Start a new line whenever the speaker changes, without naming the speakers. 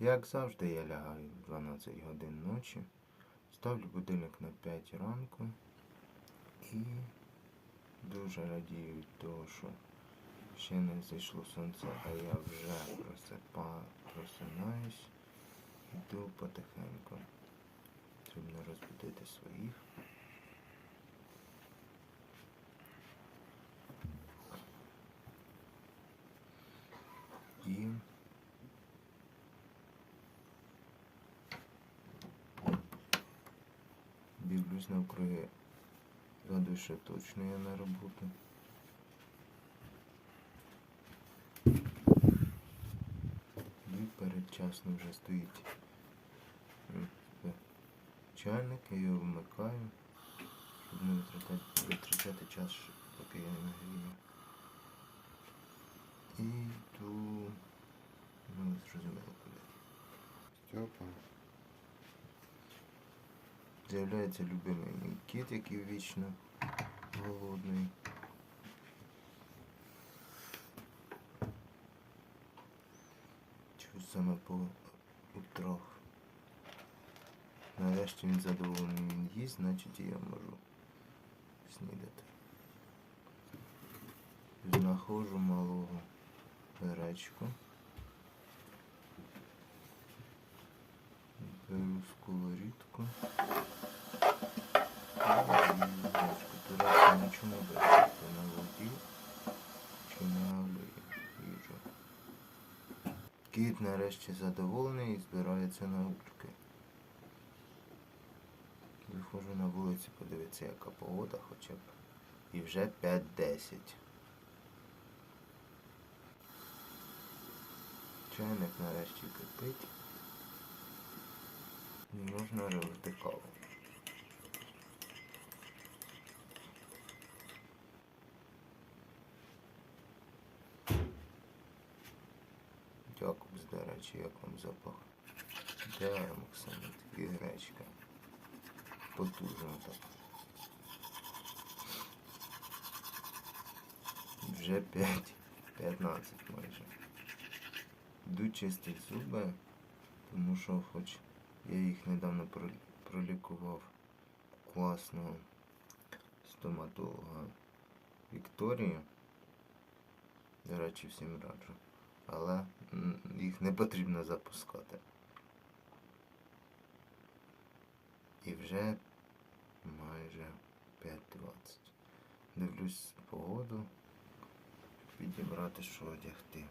Як завжди, я лягаю в 12 годин ночі, ставлю будильник на 5 ранку і дуже радію того, що ще не зайшло сонце, а я вже просипа, просинаюсь, йду потихеньку. Потрібно розбудити своїх. І навкруги. Згадую, що точно я на роботу. І передчасно вже стоїть чайник, я його вмикаю, щоб не витрачати, витрачати час, поки я не нагрію. І йду, ну ви зрозуміли куди.
Степа.
З'являється любимий мій кіт, який вічно голодний. Чую саме по утрах. Нарешті він задоволений він їсть, значить я можу снідати. Знаходжу малого гречку. Беру сковорідку. До речі, нічому бачити на воді чи на їжу. Кіт нарешті задоволений і збирається на ульки. Виходжу на вулицю подивитися, яка погода хоча б. І вже 5-10. Чайник нарешті кипить. Робити каву. Дякую, до речі, як вам запах. Де Максим, такі гречка. Потужно так. Вже 5, 15 майже. Йду чистити зуби, тому що хоч я їх недавно пролікував класного стоматолога Вікторію. До речі, всім раджу. Але їх не потрібно запускати. І вже майже 5.20. Дивлюсь погоду, підібрати, що одягти.